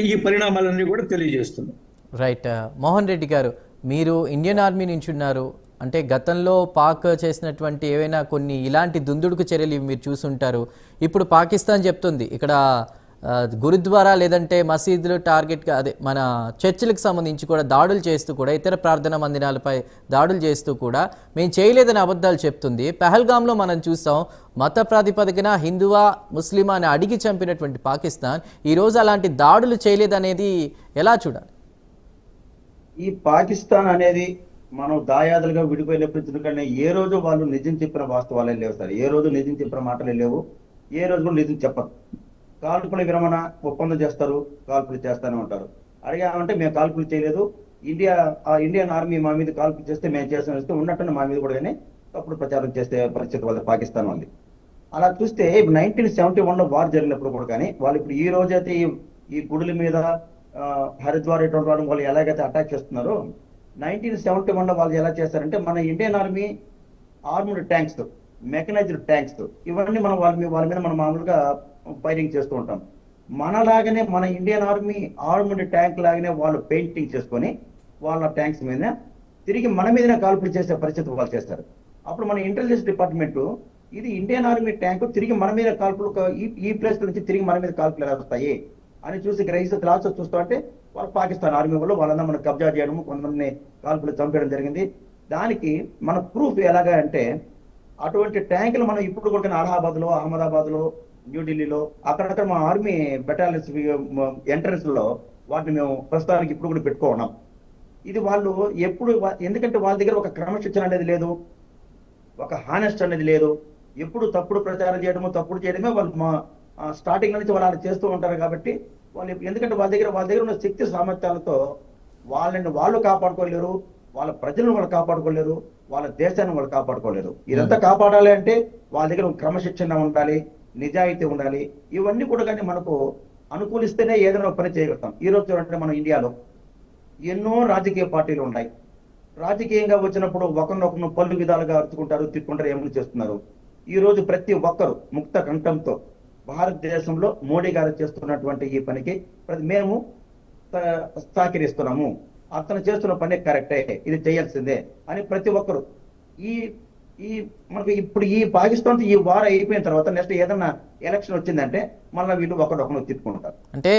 ఈ పరిణామాలన్నీ కూడా తెలియజేస్తుంది. రైట్ uh, మోహన్ రెడ్డి గారు మీరు ఇండియన్ ఆర్మీ నుంచి ఉన్నారు అంటే గతంలో పాక్ చేసినటువంటి ఏవైనా కొన్ని ఇలాంటి దుందుడుకు చర్యలు మీరు చూసుంటారు. ఇప్పుడు పాకిస్తాన్ చెప్తుంది ఇక్కడ గురుద్వారా లేదంటే మసీదులు టార్గెట్గా అదే మన చర్చిలకు సంబంధించి కూడా దాడులు చేస్తూ కూడా ఇతర ప్రార్థనా మందిరాలపై దాడులు చేస్తూ కూడా మేము చేయలేదని అబద్ధాలు చెప్తుంది. పెహల్గామ్లో మనం చూసాం మత ప్రాతిపదికన హిందువా ముస్లిమా అని అడిగి చంపినటువంటి పాకిస్తాన్ ఈరోజు అలాంటి దాడులు చేయలేదనేది ఎలా చూడాలి? ఈ పాకిస్తాన్ అనేది మనం దాయాదులుగా విడిపోయినప్పుడు ఎందుకంటే ఏ రోజు వాళ్ళు నిజం చెప్పిన వాస్తవాలే లేవు సార్. ఏ రోజు నిజం చెప్పిన మాటలే లేవు. ఏ రోజు కూడా నిజం చెప్పదు కాల్పుల విరమణ ఒప్పందం చేస్తారు కాల్పులు చేస్తానే ఉంటారు. అడిగామంటే మేము కాల్పులు చేయలేదు. ఇండియా ఆ ఇండియన్ ఆర్మీ మా మీద కాల్పులు చేస్తే మేము చేస్తాం వస్తే ఉన్నట్టున్న మా మీద కూడా కానీ తప్పుడు ప్రచారం చేస్తే పరిస్థితి వాళ్ళ పాకిస్తాన్ ఉంది అలా చూస్తే నైన్టీన్ సెవెంటీ వన్లో వార్ జరిగినప్పుడు కూడా కానీ వాళ్ళు ఇప్పుడు ఈ రోజైతే ఈ ఈ గుడుల మీద హరిద్వార్ ఇటువంటి వాళ్ళు వాళ్ళు ఎలాగైతే అటాక్ చేస్తున్నారో నైన్టీన్ సెవెంటీ వన్లో వాళ్ళు ఎలా చేస్తారంటే మన Indian army armed tanks mechanised tanks ఇవన్నీ మనం వాళ్ళ మీద వాళ్ళ మీద మనం మామూలుగా ఫైరింగ్ చేస్తూ ఉంటాం. మనలాగానే మన ఇండియన్ ఆర్మీ ఆర్మ్డ్ ట్యాంక్ లాగానే వాళ్ళు పెయింటింగ్ చేసుకొని వాళ్ళ ట్యాంక్స్ మీద తిరిగి మన మీదనే కాల్పులు చేసే పరిస్థితి వాళ్ళు చేస్తారు. అప్పుడు మన ఇంటెలిజెన్స్ డిపార్ట్మెంట్ ఇది ఇండియన్ ఆర్మీ ట్యాంక్ తిరిగి మన మీద కాల్పులు ఈ ఈ ప్లేస్ నుంచి తిరిగి మన మీద కాల్పులు ఎలా వస్తాయి అని చూసి గ్రహిస్తే లాస్ట్ చూస్తూ అంటే వాళ్ళు పాకిస్తాన్ ఆర్మీ వాళ్ళు వాళ్ళందరూ మనం కబ్జా చేయడము కొంతమంది కాల్పులు చంపేయడం జరిగింది. దానికి మన ప్రూఫ్ ఎలాగా అంటే అటువంటి ట్యాంకులు మనం ఇప్పుడు కూడా అలహాబాద్లో అహ్మదాబాద్లో న్యూఢిల్లీలో అక్కడక్కడ మా ఆర్మీ బెటాలియన్స్ ఎంట్రన్స్లో వాటిని మేము ప్రస్తుతానికి ఇప్పుడు కూడా పెట్టుకోన్నాం ఇది వాళ్ళు ఎప్పుడు ఎందుకంటే వాళ్ళ దగ్గర ఒక క్రమశిక్షణ అనేది లేదు ఒక హానెస్ట్ అనేది లేదు. ఎప్పుడు తప్పుడు ప్రచారం చేయడము తప్పుడు చేయడమే వాళ్ళు మా స్టార్టింగ్ నుంచి వాళ్ళు అలా చేస్తూ ఉంటారు కాబట్టి వాళ్ళు ఎందుకంటే వాళ్ళ దగ్గర వాళ్ళ దగ్గర ఉన్న శక్తి సామర్థ్యాలతో వాళ్ళని వాళ్ళు కాపాడుకోలేరు వాళ్ళ ప్రజలను వాళ్ళు కాపాడుకోలేరు వాళ్ళ దేశాన్ని వాళ్ళు కాపాడుకోలేరు. ఇదంతా కాపాడాలి అంటే వాళ్ళ దగ్గర క్రమశిక్షణ ఉండాలి నిజాయితీ ఉండాలి. ఇవన్నీ కూడా కానీ మనకు అనుకూలిస్తేనే ఏదైనా ఒక పని చేయగలుగుతాం. ఈ రోజు చూడండి మన ఇండియాలో ఎన్నో రాజకీయ పార్టీలు ఉన్నాయి. రాజకీయంగా వచ్చినప్పుడు ఒకరినొకరు పలు విధాలుగా అరుచుకుంటారు తిట్టుకుంటారు ఏమని చేస్తున్నారు. ఈ రోజు ప్రతి ఒక్కరు ముక్త కంఠంతో భారతదేశంలో మోడీ గారు చేస్తున్నటువంటి ఈ పనికి ప్రతి మేము సహకరిస్తున్నాము. అతను చేస్తున్న పని కరెక్టే ఇది చేయాల్సిందే అని ప్రతి ఒక్కరు ఈ ఈ మనకు ఇప్పుడు ఈ పాకిస్తాన్ ఈ వార్ అయిపోయిన తర్వాత నెక్స్ట్ ఏదన్నా ఎలక్షన్ వచ్చిందంటే మళ్ళీ వీళ్ళు ఒకడొకరు తిట్టుకుంటారు. అంటే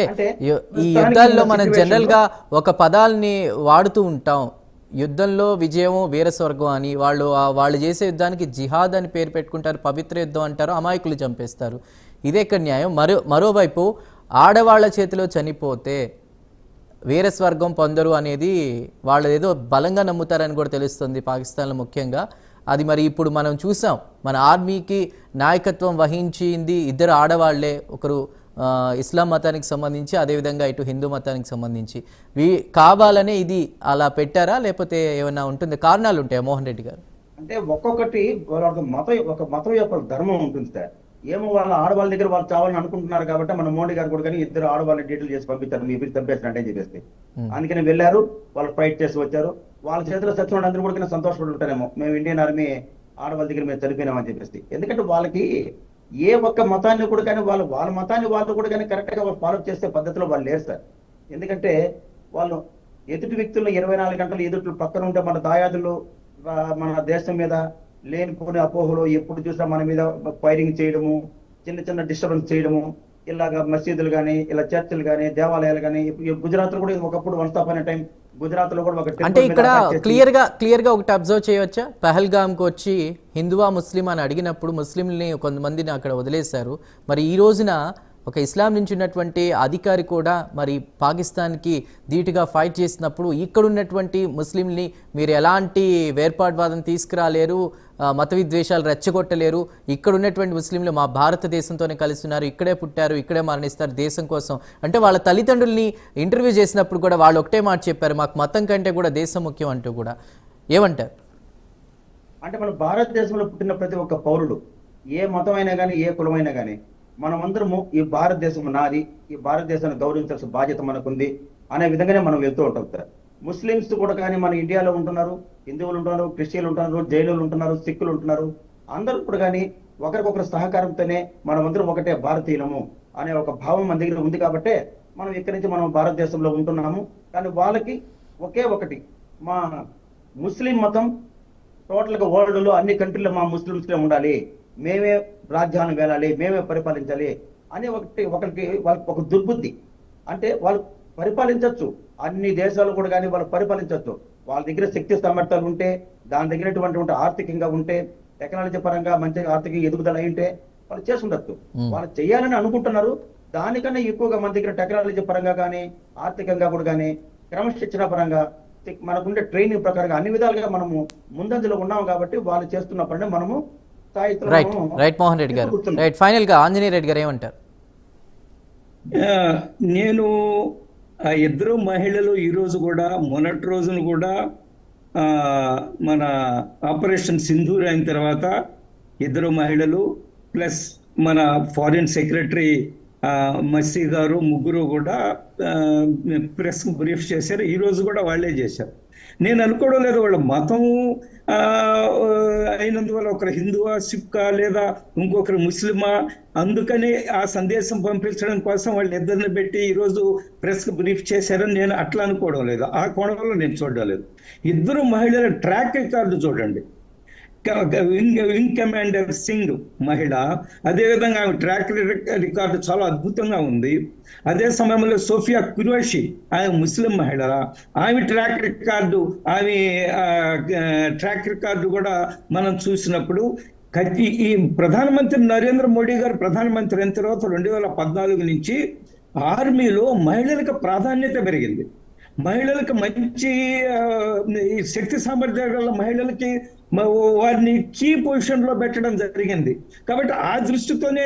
ఈ యుద్ధాల్లో మనం జనరల్గా ఒక పదాల్ని వాడుతూ ఉంటాం. యుద్ధంలో విజయం వీరస్వర్గం అని వాళ్ళు వాళ్ళు చేసే యుద్ధానికి జిహాద్ అని పేరు పెట్టుకుంటారు పవిత్ర యుద్ధం అంటారు అమాయకులు చంపేస్తారు. ఇదే ఇక్కడ న్యాయం. మరో మరోవైపు ఆడవాళ్ళ చేతిలో చనిపోతే వీరస్వర్గం పొందరు అనేది వాళ్ళు ఏదో బలంగా నమ్ముతారని కూడా తెలుస్తుంది పాకిస్తాన్లో ముఖ్యంగా. అది మరి ఇప్పుడు మనం చూసాం. మన ఆర్మీకి నాయకత్వం వహించింది ఇద్దరు ఆడవాళ్ళే. ఒకరు ఇస్లాం మతానికి సంబంధించి అదేవిధంగా ఇటు హిందూ మతానికి సంబంధించి. వీ కావాలనే ఇది అలా పెట్టారా? లేకపోతే ఏమైనా ఉంటుంది? కారణాలు ఉంటాయా మోహన్ రెడ్డి గారు? అంటే ఒక్కొక్కటి మతం ఒక మతం యొక్క ధర్మం ఉంటుంది సార్. ఏమో వాళ్ళ ఆడవాళ్ళ దగ్గర వాళ్ళు చావాలని అనుకుంటున్నారు కాబట్టి మన మోడీ గారు కూడా కానీ ఇద్దరు ఆడవాళ్ళని డీటెయిల్ చేసి పంపించారు మీ బిడ్డ చంపేసినట్టే చెప్పేసి. అందుకని వెళ్ళారు. వాళ్ళు ఫైట్ చేసి వచ్చారు. వాళ్ళ చేతిలో సత్యం అందరూ కూడా సంతోషపడి ఉంటారేమో. మేము ఇండియన్ ఆర్మీ ఆడవాళ్ళ దగ్గర మేము చనిపోయినామని చెప్పేసి. ఎందుకంటే వాళ్ళకి ఏ ఒక్క మతాన్ని కూడా కానీ వాళ్ళు వాళ్ళ మతాన్ని వాళ్ళు కూడా కానీ కరెక్ట్గా వాళ్ళు ఫాలో చేసే పద్ధతిలో వాళ్ళు లేరు సార్. ఎందుకంటే వాళ్ళు ఎదుటి వ్యక్తులను ఇరవై నాలుగు గంటలు ఎదుటి పక్కన ఉంటే మన దాయాదులు మన దేశం మీద లేనిపోని అపోహలు ఎప్పుడు చూసినా మన మీద ఫైరింగ్ చేయడము చిన్న చిన్న డిస్టర్బెన్స్ చేయడము ఇలాగ మసీదులు కానీ ఇలా చర్చిలు కానీ దేవాలయాలు కానీ ఇప్పుడు లో కూడా ఒకప్పుడు వన్ స్టాప్ అనే టైం గుజరాత్లో కూడా ఒక అంటే ఇక్కడ attack చేసి- క్లియర్గా క్లియర్గా ఒకటి అబ్జర్వ్ చేయవచ్చా? పహల్గామ్కి వచ్చి హిందువా ముస్లిం అని అడిగినప్పుడు ముస్లింని కొంతమందిని అక్కడ వదిలేశారు. మరి ఈ రోజున ఒక ఇస్లాం నుంచి ఉన్నటువంటి అధికారి కూడా మరి పాకిస్తాన్కి ధీటుగా ఫైట్ చేసినప్పుడు ఇక్కడ ఉన్నటువంటి ముస్లింని మీరు ఎలాంటి వేర్పాటువాదం తీసుకురాలేరు మత విద్వేషాలు రెచ్చగొట్టలేరు. ఇక్కడ ఉన్నటువంటి ముస్లింలు మా భారతదేశంతోనే కలిసి ఉన్నారు ఇక్కడే పుట్టారు ఇక్కడే మరణిస్తారు దేశం కోసం. అంటే వాళ్ళ తల్లిదండ్రుల్ని ఇంటర్వ్యూ చేసినప్పుడు కూడా వాళ్ళు ఒకటే మాట చెప్పారు మాకు మతం కంటే కూడా దేశం ముఖ్యం అంటూ కూడా. ఏమంటారు? అంటే మన భారతదేశంలో పుట్టిన ప్రతి ఒక్క పౌరుడు ఏ మతమైనా కానీ ఏ కులమైనా కానీ మనమందరము ఈ భారతదేశం నాది ఈ భారతదేశాన్ని గౌరవించాల్సిన బాధ్యత మనకుంది అనే విధంగానే మనం వెళ్తూ ఉంటాం సార్. ముస్లిమ్స్ కూడా కానీ మన ఇండియాలో ఉంటున్నారు హిందువులు ఉంటున్నారు క్రిస్టియన్లు ఉంటున్నారు జైనులు ఉంటున్నారు సిక్కులు ఉంటున్నారు. అందరూ కూడా కానీ ఒకరికొకరు సహకారంతోనే మనమందరం ఒకటే భారతీయులము అనే ఒక భావం మన దగ్గర ఉంది కాబట్టే మనం ఇక్కడి నుంచి మనం భారతదేశంలో ఉంటున్నాము. కానీ వాళ్ళకి ఒకే ఒకటి మా ముస్లిం మతం టోటల్గా వరల్డ్లో అన్ని కంట్రీలో మా ముస్లిమ్స్లే ఉండాలి. మేమే రాజ్యాన్ని వేలాలి మేమే పరిపాలించాలి అని ఒకటి ఒకరికి వాళ్ళకి ఒక దుర్బుద్ధి. అంటే వాళ్ళు పరిపాలించవచ్చు అన్ని దేశాలు కూడా కానీ వాళ్ళు పరిపాలించవచ్చు వాళ్ళ దగ్గర శక్తి సామర్థ్యాలు ఉంటే దాని దగ్గరటువంటి ఉంటే ఆర్థికంగా ఉంటే టెక్నాలజీ పరంగా మంచి ఆర్థిక ఎదుగుదల అయి ఉంటే వాళ్ళు చేసుండొచ్చు. Hmm. వాళ్ళు చేయాలని అనుకుంటున్నారు. దానికన్నా ఎక్కువగా మన దగ్గర టెక్నాలజీ పరంగా కానీ ఆర్థికంగా కూడా కానీ క్రమశిక్షణ పరంగా మనకుండే ట్రైనింగ్ ప్రకారంగా అన్ని విధాలుగా మనము ముందంజలో ఉన్నాం కాబట్టి వాళ్ళు చేస్తున్న పని మనము రైట్ మనము రైట్ మోహన్ రెడ్డి గారు? కూర్చున్నాం. రైట్ ఫైనల్గా ఆంజనేయ రెడ్డి గారు ఏమంటారు? ఆ, నేను ఆ ఇద్దరు మహిళలు ఈ రోజు కూడా మొన్నటి రోజున కూడా ఆ, మన ఆపరేషన్ సింధూర్ అయిన తర్వాత ఇద్దరు మహిళలు ప్లస్ మన ఫారిన్ సెక్రటరీ ఆ, మసీ గారు ముగ్గురు కూడా ప్రెస్ బ్రీఫ్ చేశారు. ఈ రోజు కూడా వాళ్ళే చేశారు. నేను అనుకోవడం లేదు వాళ్ళ మతం అయినందువల్ల ఒకరు హిందువా సిక్కా లేదా ఇంకొకరు ముస్లిమా? అందుకని ఆ సందేశం పంపించడం కోసం వాళ్ళు ఇద్దరిని పెట్టి ఈరోజు ప్రెస్ బ్రీఫ్ చేశారని నేను అట్లా అనుకోవడం లేదు. ఆ కోణంలో నేను చూడడం లేదు. ఇద్దరు మహిళల ట్రాక్ రికార్డు చూడండి. వింగ్ వింగ్ కమాండర్ సింగ్ మహిళ. అదేవిధంగా ఆమె ట్రాక్ రికార్డు చాలా అద్భుతంగా ఉంది. అదే సమయంలో సోఫియా కురోషి ఆమె ముస్లిం మహిళ. ఆమె ట్రాక్ రికార్డు ఆమె ట్రాక్ రికార్డు కూడా మనం చూసినప్పుడు ఈ ప్రధానమంత్రి నరేంద్ర మోడీ గారు ప్రధానమంత్రి అయిన తర్వాత రెండు వేల పద్నాలుగు నుంచి ఆర్మీలో మహిళలకు ప్రాధాన్యత పెరిగింది. మహిళలకు మంచి ఈ శక్తి సామర్థ్యాల మహిళలకి వారిని కీ పొజిషన్లో పెట్టడం జరిగింది. కాబట్టి ఆ దృష్టితోనే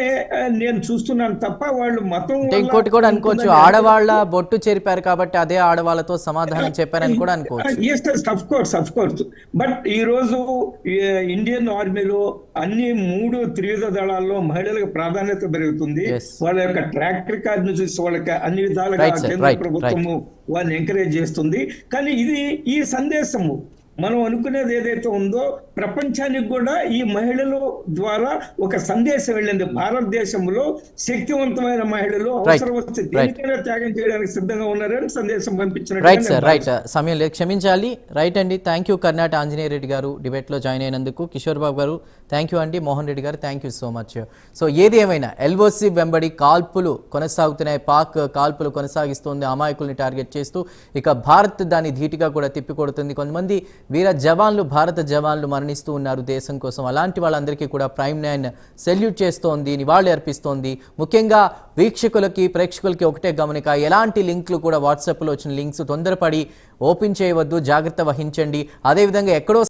నేను చూస్తున్నాను తప్ప వాళ్ళు మతం ఇంకోటి కూడా అనుకోవచ్చు. ఆడవాళ్ళ బొట్టు చెరిపారు కాబట్టి అదే ఆడవాళ్ళతో సమాధానం చెప్పారని కూడా అనుకోవచ్చు. Of course of course but ఈ రోజు ఇండియన్ ఆర్మీలో అన్ని మూడు త్రివిధ దళాల్లో మహిళలకు ప్రాధాన్యత పెరుగుతుంది. వాళ్ళ యొక్క ట్రాక్ రికార్డ్ను చూసి వాళ్ళకి అన్ని విధాలుగా. కేంద్ర ప్రభుత్వము వాళ్ళని ఎంకరేజ్ చేస్తుంది. కానీ ఇది ఈ సందేశము. మనం అనుకునేది ఏదైతే ఉందో ప్రపంచానికి కూడా ఈ మహిళల ద్వారా ఒక సందేశం వెళ్ళింది. భారతదేశంలో శక్తివంతమైన మహిళలు అవసరం వస్తే దేనికైనా త్యాగం చేయడానికి సిద్ధంగా ఉన్నారని సందేశం పంపించినట్టు రైట్ సార్ రైట్ సమయం లేదు క్షమించాలి. రైట్ అండి. థ్యాంక్ యూ కర్ణాట ఆంజనేయ రెడ్డి గారు డిబేట్లో జాయిన్ అయినందుకు. కిషోర్ బాబు గారు థ్యాంక్ యూ అండి. Mohan Reddy garu thank you so much so ఏది ఏమైనా ఎల్ఓసి వెంబడి కాల్పులు కొనసాగుతున్నాయి. పాక్ కాల్పులు కొనసాగిస్తోంది. అమాయకుల్ని టార్గెట్ చేస్తూ ఇక భారత్ దాన్ని ధీటుగా కూడా తిప్పికొడుతుంది. కొంతమంది వీర జవాన్లు భారత జవాన్లు మరణిస్తూ ఉన్నారు దేశం కోసం. అలాంటి వాళ్ళందరికీ కూడా ప్రైమ్ నైన్ సెల్యూట్ చేస్తోంది నివాళి అర్పిస్తోంది. ముఖ్యంగా వీక్షకులకి ప్రేక్షకులకి ఒకటే గమనిక ఎలాంటి లింక్లు కూడా వాట్సాప్లో వచ్చిన లింక్స్ తొందరపడి ఓపెన్ చేయవద్దు జాగ్రత్త వహించండి. అదేవిధంగా ఎక్కడో